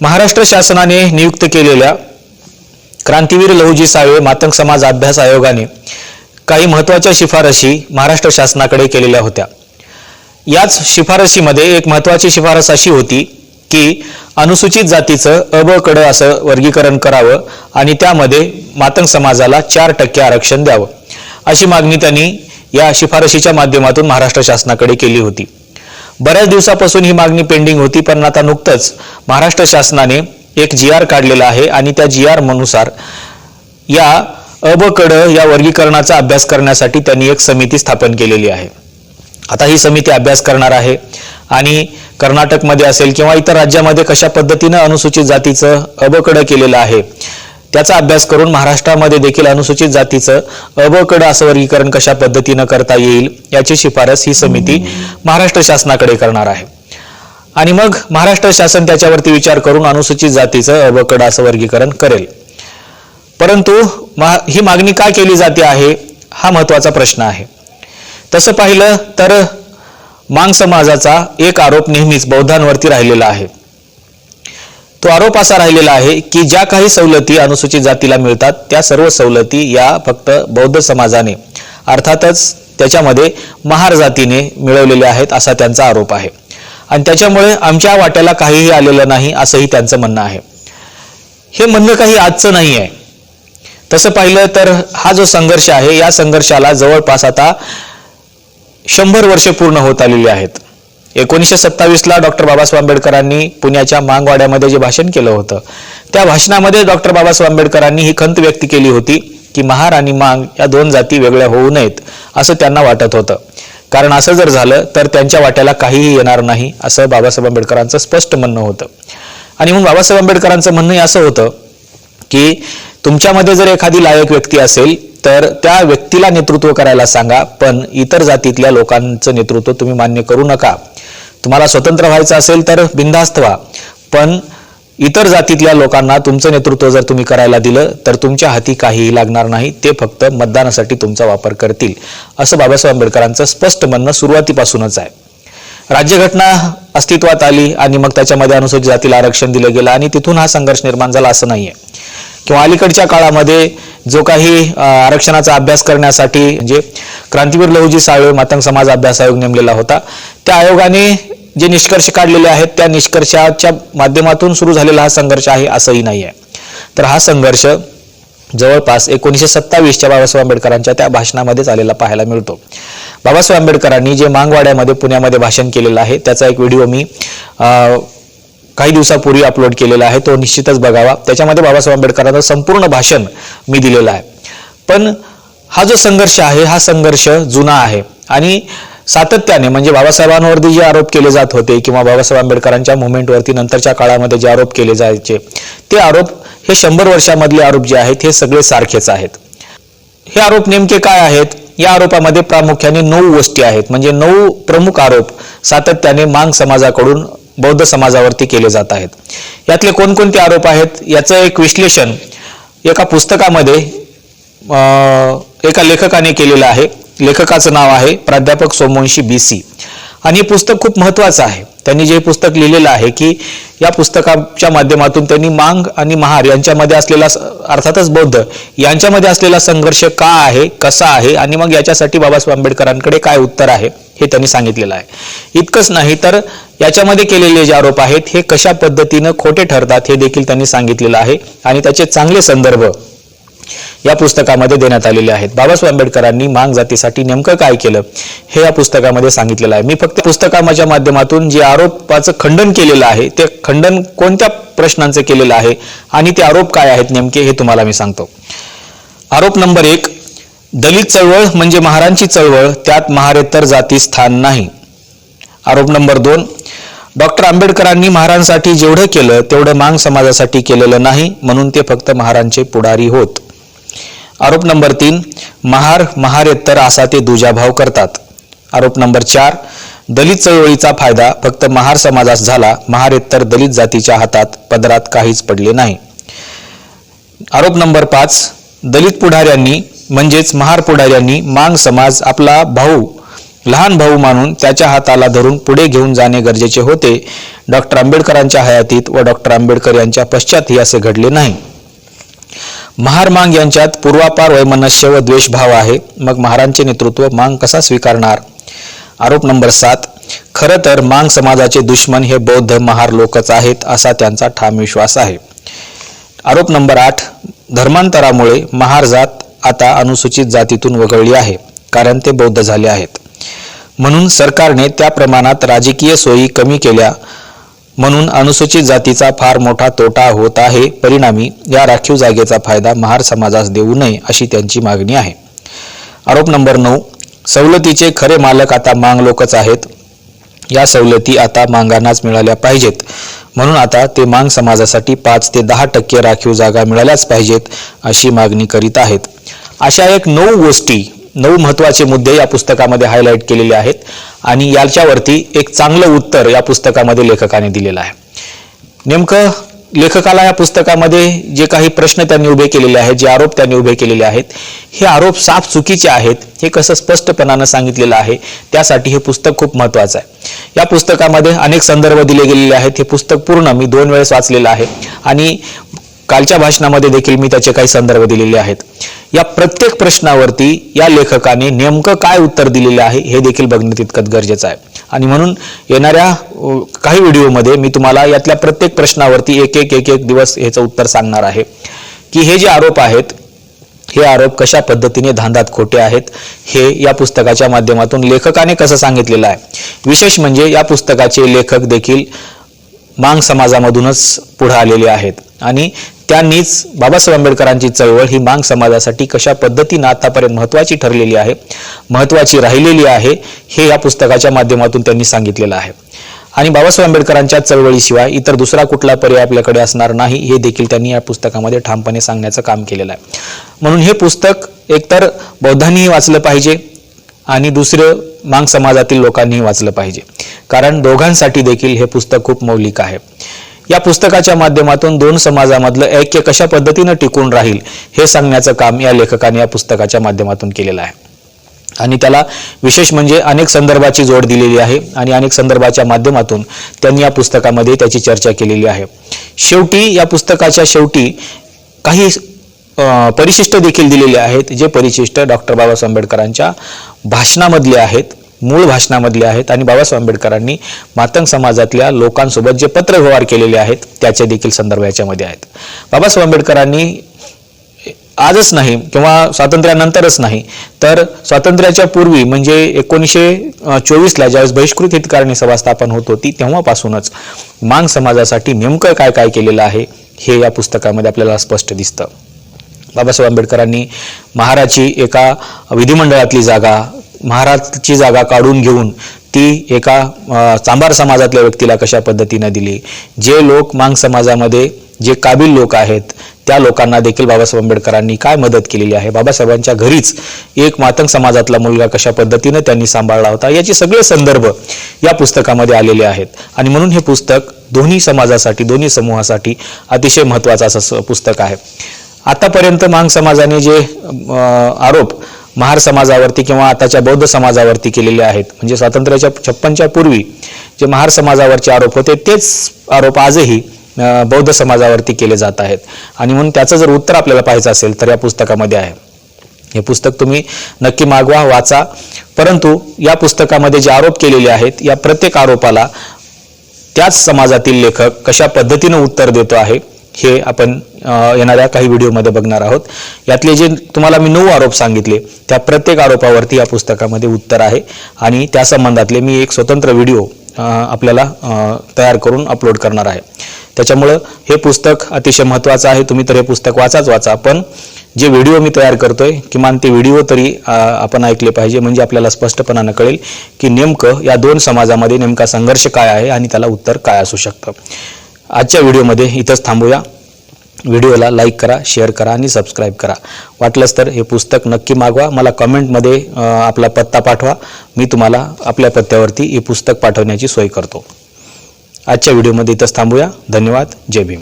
महाराष्ट्र शासनाने नियुक्त केलेल्या क्रांतीवीर लहुजी साळवे मातंग समाज अभ्यास आयोगाने काही महत्त्वाच्या शिफारशी महाराष्ट्र शासनाकडे केलेल्या होत्या. याच शिफारशीमध्ये एक महत्त्वाची शिफारस अशी होती की अनुसूचित जातीचं अब कडं असं वर्गीकरण करावं आणि त्यामध्ये मातंग समाजाला चार टक्के आरक्षण द्यावं अशी मागणी त्यांनी या शिफारशीच्या माध्यमातून महाराष्ट्र शासनाकडे केली होती. बऱ्याच दिवसापासून ही मागणी पेंडिंग होती पण आता नुकतंच महाराष्ट्र शासनाने एक जी आर काढलेला आहे आणि त्या जी आर मनुसार या अबकड कड या वर्गीकरणाचा अभ्यास करण्यासाठी त्यांनी एक समिती स्थापन केलेली आहे. आता ही समिती अभ्यास करणार आहे आणि कर्नाटकमध्ये असेल किंवा इतर राज्यामध्ये कशा पद्धतीनं अनुसूचित जातीचं अबकड केलेलं आहे त्याचा अभ्यास करून महाराष्ट्रामध्ये देखील अनुसूचित जातीचं अबकड असं वर्गीकरण कशा पद्धतीनं करता येईल याची शिफारस ही समिती महाराष्ट्र शासनाकडे करणार आहे. आणि मग महाराष्ट्र शासन त्याच्यावरती विचार करून अनुसूचित जातीचं अबकड असं वर्गीकरण करेल. परंतु मा- ही मागणी का केली जाते आहे? हा महत्त्वाचा प्रश्न आहे. तसं पाहिलं तर मांग समाजाचा एक आरोप नेहमीच बौद्धांवरती राहिलेला आहे. तो आरोप असा राहिलेला आहे की ज्या काही सवलती अनुसूचित जातीला मिळतात त्या सर्व सवलती या फक्त बौद्ध समाजाने अर्थातच त्याच्यामध्ये महार जातीने मिळवलेल्या आहेत असा त्यांचा आरोप आहे. आणि त्याच्यामुळे आमच्या वाट्याला काहीही आलेलं नाही असंही त्यांचं म्हणणं आहे. हे म्हणणं काही आजचं नाही आहे. तसं पाहिलं तर हा जो संघर्ष आहे या संघर्षाला जवळपास आता शंभर वर्षे पूर्ण होत आलेली आहेत. एकोणीसशे सत्तावीसला डॉक्टर बाबासाहेब आंबेडकरांनी पुण्याच्या मांगवाड्यामध्ये जे भाषण केलं होतं त्या भाषणामध्ये डॉक्टर बाबासाहेब आंबेडकरांनी ही खंत व्यक्त केली होती की महार आणि मांग या दोन जाती वेगळ्या होऊ नयेत असं त्यांना वाटत होतं. कारण असं जर झालं तर त्यांच्या वाट्याला काहीही येणार नाही असं बाबासाहेब आंबेडकरांचं स्पष्ट म्हणणं होतं. आणि मग बाबासाहेब आंबेडकरांचं म्हणणं असं होतं की तुमच्यामध्ये जर एखादी लायक व्यक्ती असेल तर त्या व्यक्तीला नेतृत्व करायला सांगा पण इतर जातीतल्या लोकांचं नेतृत्व तुम्ही मान्य करू नका. तुम्हाला स्वतंत्र व्हायचं असेल तर बिनधास्त व्हा. पण इतर जातीतल्या लोकांना तुमचं नेतृत्व जर तुम्ही करायला दिलं तर तुमच्या हाती काहीही लागणार नाही. ते फक्त मतदानासाठी तुमचा वापर करतील. असं बाबासाहेब आंबेडकरांचं स्पष्ट म्हणणं सुरुवातीपासूनच आहे. राज्यघटना अस्तित्वात आली आणि मग त्याच्यामध्ये अनुसूचित जातीला आरक्षण दिलं गेलं आणि तिथून हा संघर्ष निर्माण झाला असं नाहीये. किंवा अलीकडच्या काळामध्ये जो काही आरक्षणाचा अभ्यास करण्यासाठी म्हणजे क्रांतीवीर लहुजी साळवे मातंग समाज अभ्यास आयोग नेमलेला होता त्या आयोगाने जे निष्कर्ष काढलेले आहेत त्या निष्कर्षाच्या माध्यमातून सुरू झालेला हा संघर्ष आहे असंही नाही आहे तर हा संघर्ष जवळपास एकोणीसशे सत्तावीसच्या बाबासाहेब आंबेडकरांच्या त्या भाषणामध्येच आलेला पाहायला मिळतो. बाबासाहेब आंबेडकरांनी जे मांगवाड्यामध्ये पुण्यामध्ये भाषण केलेलं आहे त्याचा एक व्हिडिओ मी काही दिवसापूर्वी अपलोड केलेला आहे तो निश्चितच बघावा. त्याच्यामध्ये बाबासाहेब आंबेडकरांचं संपूर्ण भाषण मी दिलेलं आहे. पण हा जो संघर्ष आहे हा संघर्ष जुना आहे. आणि सातत्याने म्हणजे बाबासाहेबांवरती जे आरोप केले जात होते किंवा बाबासाहेब आंबेडकरांच्या मुवमेंटवरती नंतरच्या काळामध्ये जे आरोप केले जायचे ते आरोप हे शंभर वर्षामधले आरोप जे आहेत हे सगळे सारखेच आहेत. हे आरोप नेमके काय आहेत? या आरोपामध्ये प्रामुख्याने नऊ गोष्टी आहेत. म्हणजे नऊ प्रमुख आरोप सातत्याने मांग समाजाकडून बौद्ध समाजावरती केले जात आहेत. यातले कोणकोणते आरोप आहेत? याचं एक विश्लेषण एका पुस्तकामध्ये एका लेखकाने केलेलं आहे. लेखकाचं नाव आहे प्राध्यापक सोमवंशी बी सी आणि हे पुस्तक खूप महत्वाचं आहे. त्यांनी जे पुस्तक लिहिलेलं आहे की या पुस्तकाच्या माध्यमातून त्यांनी मांग आणि महार यांच्यामध्ये असलेला अर्थातच बौद्ध यांच्यामध्ये असलेला संघर्ष का आहे कसा आहे आणि मग याच्यासाठी बाबासाहेब आंबेडकरांकडे काय उत्तर आहे हे त्यांनी सांगितलेलं आहे. इतकंच नाही तर याच्यामध्ये केलेले जे आरोप आहेत हे कशा पद्धतीनं खोटे ठरतात हे देखील त्यांनी सांगितलेलं आहे. आणि त्याचे चांगले संदर्भ या पुस्तकामध्ये देण्यात आलेले आहेत. बाबासाहेब आंबेडकरांनी मांग जातीसाठी नेमकं काय केलं हे या पुस्तकामध्ये सांगितलेलं आहे. मी फक्त पुस्तकाच्या माध्यमातून जे आरोपाचं खंडन केलेलं आहे ते खंडन कोणत्या प्रश्नांचं केलेलं आहे आणि ते आरोप काय आहेत नेमके हे तुम्हाला मी सांगतो. आरोप नंबर एक दलित चळवळ म्हणजे महारांची चळवळ त्यात महारेतर जाती स्थान नाही. आरोप नंबर दोन डॉक्टर आंबेडकरांनी महारांसाठी जेवढं केलं तेवढं मांग समाजासाठी केलेलं नाही म्हणून ते फक्त महारांचे पुढारी होत. आरोप नंबर तीन महार महारेत्तर असा ते दुजाभाव करतात. आरोप नंबर चार दलित चळवळीचा फायदा फक्त महार समाजास झाला महारेत्तर दलित जातीच्या हातात पदरात काहीच पडले नाही. आरोप नंबर पाच दलित पुढाऱ्यांनी म्हणजेच महार पुढाऱ्यांनी मांग समाज आपला भाऊ लहान भाऊ मानून त्याच्या हाताला धरून पुढे घेऊन जाणे गरजेचे होते. डॉक्टर आंबेडकरांच्या हयातीत व डॉक्टर आंबेडकर यांच्या पश्चातही असे घडले नाही. महार मांग यांच्यात पूर्वापार वैमनस्य व द्वेषभाव आहे. मग महारांचे नेतृत्व मांग कसा स्वीकारणार? आरोप नंबर सात. खरं तर मांग समाजाचे दुश्मन हे बौद्ध महार लोकच आहेत असा त्यांचा ठाम विश्वास आहे. आरोप नंबर आठ. धर्मांतरामुळे महार जात आता अनुसूचित जातीतून वगळली आहे कारण ते बौद्ध झाले आहेत. म्हणून सरकारने त्या प्रमाणात राजकीय सोयी कमी केल्या. म्हणून अनुसूचित जातीचा फार मोठा तोटा होत आहे. परिणामी या राखीव जागेचा फायदा महार समाजास देऊ नये अशी त्यांची मागणी आहे. आरोप नंबर नऊ सवलतीचे खरे मालक आता मांग लोकच आहेत. या सवलती आता मांगांनाच मिळाल्या पाहिजेत. म्हणून आता ते मांग समाजासाठी पाच ते दहा टक्के राखीव जागा मिळाल्याच पाहिजेत अशी मागणी करीत आहेत. अशा एक नऊ गोष्टी नऊ महत्त्वाचे मुद्दे या पुस्तकामध्ये हायलाईट केलेले आहेत. आणि याच्यावरती एक चांगलं उत्तर या पुस्तकामध्ये लेखकाने दिलेलं आहे. नेमकं लेखकाला या पुस्तकामध्ये जे काही प्रश्न त्यांनी उभे केलेले आहेत जे आरोप त्यांनी उभे केलेले आहेत हे आरोप साफ चुकीचे आहेत हे कसं स्पष्टपणानं सांगितलेलं आहे त्यासाठी हे पुस्तक खूप महत्त्वाचं आहे. या पुस्तकामध्ये अनेक संदर्भ दिले गेलेले आहेत. हे पुस्तक पूर्ण मी दोन वेळेस वाचलेलं आहे. आणि कालच्या भाषणामध्ये देखील मी त्याचे काही संदर्भ दिलेले आहेत. या प्रत्येक प्रश्नावरती या लेखकाने नेमकं काय उत्तर दिलेलं आहे हे देखील बघणं तितकंच गरजेचं आहे. आणि म्हणून येणाऱ्या काही व्हिडिओमध्ये मी तुम्हाला यातल्या प्रत्येक प्रश्नावरती एक एक एक एक दिवस ह्याचं उत्तर सांगणार आहे. की हे जे आरोप आहेत हे आरोप कशा पद्धतीने धांदात खोटे आहेत हे या पुस्तकाच्या माध्यमातून लेखकाने कसं सांगितलेलं आहे. विशेष म्हणजे या पुस्तकाचे लेखक देखील मांग समाजामधूनच पुढे आलेले आहेत. आणि त्यांनीच बाबासाहेब आंबेडकरांची चळवळ ही मांग समाजासाठी कशा पद्धतीनं आतापर्यंत महत्त्वाची ठरलेली आहे महत्त्वाची राहिलेली आहे हे या पुस्तकाच्या माध्यमातून त्यांनी सांगितलेलं आहे. आणि बाबासाहेब आंबेडकरांच्या चळवळीशिवाय इतर दुसरा कुठला पर्याय आपल्याकडे असणार नाही हे देखील त्यांनी या पुस्तकामध्ये ठामपणे सांगण्याचं काम केलेलं आहे. म्हणून हे पुस्तक एकतर बौद्धांनीही वाचलं पाहिजे आणि दुसरं मांग समाजातील लोकांनीही वाचलं पाहिजे. कारण दोघांसाठी देखील हे पुस्तक खूप मौलिक आहे. या पुस्तकाच्या माध्यमातून दोन समाजामधलं ऐक्य कशा पद्धतीनं टिकून राहील हे सांगण्याचं काम या लेखकाने या पुस्तकाच्या माध्यमातून केलेलं आहे. आणि त्याला विशेष म्हणजे अनेक संदर्भाची जोड दिलेली आहे आणि अनेक संदर्भाच्या माध्यमातून त्यांनी या पुस्तकामध्ये त्याची चर्चा केलेली आहे. शेवटी या पुस्तकाच्या शेवटी काही परिशिष्ट देखील दिलेले आहेत जे परिशिष्ट डॉक्टर बाबासाहेब आंबेडकरांच्या भाषणामधले आहेत. मूळ भाषणामधले आहेत आणि बाबासाहेब आंबेडकरांनी मातंग समाजातल्या लोकांसोबत जे पत्रव्यवहार केलेले आहेत त्याचे देखील संदर्भ याच्यामध्ये आहेत. बाबासाहेब आंबेडकरांनी आजच नाही किंवा स्वातंत्र्यानंतरच नाही तर स्वातंत्र्याच्या पूर्वी म्हणजे एकोणीसशे चोवीसला ज्यावेळेस बहिष्कृत हितकारणी सभा स्थापन होत होती तेव्हापासूनच मांग समाजासाठी नेमकं काय काय केलेलं आहे हे या पुस्तकामध्ये आपल्याला स्पष्ट दिसतं. बाबासाहेब आंबेडकरांनी महाराची एका विधिमंडळातली जागा महाराजची जागा काढून घेऊन ती एका चांभार समाजातल्या व्यक्तीला कशा पद्धतीनं दिली? जे लोक मांग समाजामध्ये जे काबिल लोक आहेत त्या लोकांना देखील बाबासाहेब आंबेडकरांनी काय मदत केलेली आहे? बाबासाहेबांच्या घरीच एक मातंग समाजातला मुलगा कशा पद्धतीनं त्यांनी सांभाळला होता? याचे सगळे संदर्भ या पुस्तकामध्ये आलेले आहेत. आणि म्हणून हे पुस्तक दोन्ही समाजासाठी दोन्ही समूहासाठी अतिशय महत्त्वाचं असं पुस्तक आहे. आतापर्यंत मांग समाजाने जे आरोप महार समाजावरती किंवा आताच्या बौद्ध समाजावरती केलेले आहेत. म्हणजे स्वातंत्र्याच्या छप्पनच्या पूर्वी जे महार समाजावरचे आरोप होते तेच आरोप आजही बौद्ध समाजावरती केले जात आहेत. आणि म्हणून त्याचं जर उत्तर आपल्याला पाहायचं असेल तर या पुस्तकामध्ये आहे. हे पुस्तक तुम्ही नक्की मागवा वाचा. परंतु या पुस्तकामध्ये जे आरोप केलेले आहेत या प्रत्येक आरोपाला त्याच समाजातील लेखक कशा पद्धतीनं उत्तर देतो आहे हे आपण येणाऱ्या काही व्हिडिओमध्ये बघणार आहोत. यातले जे तुम्हाला मी नऊ आरोप सांगितले त्या प्रत्येक आरोपावरती या पुस्तकामध्ये उत्तर आहे. आणि त्या संबंधातले मी एक स्वतंत्र व्हिडिओ आपल्याला तयार करून अपलोड करणार आहे. त्याच्यामुळं हे पुस्तक अतिशय महत्त्वाचं आहे. तुम्ही तर हे पुस्तक वाचाच वाचा पण जे व्हिडिओ मी तयार करतोय किमान ते व्हिडिओ तरी आपण ऐकले पाहिजे म्हणजे आपल्याला स्पष्टपणानं कळेल की नेमकं या दोन समाजामध्ये नेमका संघर्ष काय आहे आणि त्याला उत्तर काय असू शकतं. आजच्या व्हिडिओमध्ये इथंच थांबूया. व्हिडिओला लाईक करा शेअर करा आणि सबस्क्राईब करा. वाटलंच तर हे पुस्तक नक्की मागवा. मला कमेंटमध्ये आपला पत्ता पाठवा. मी तुम्हाला आपल्या पत्त्यावरती हे पुस्तक पाठवण्याची सोय करतो. आजच्या व्हिडिओमध्ये इथंच थांबूया. धन्यवाद. जय भीम.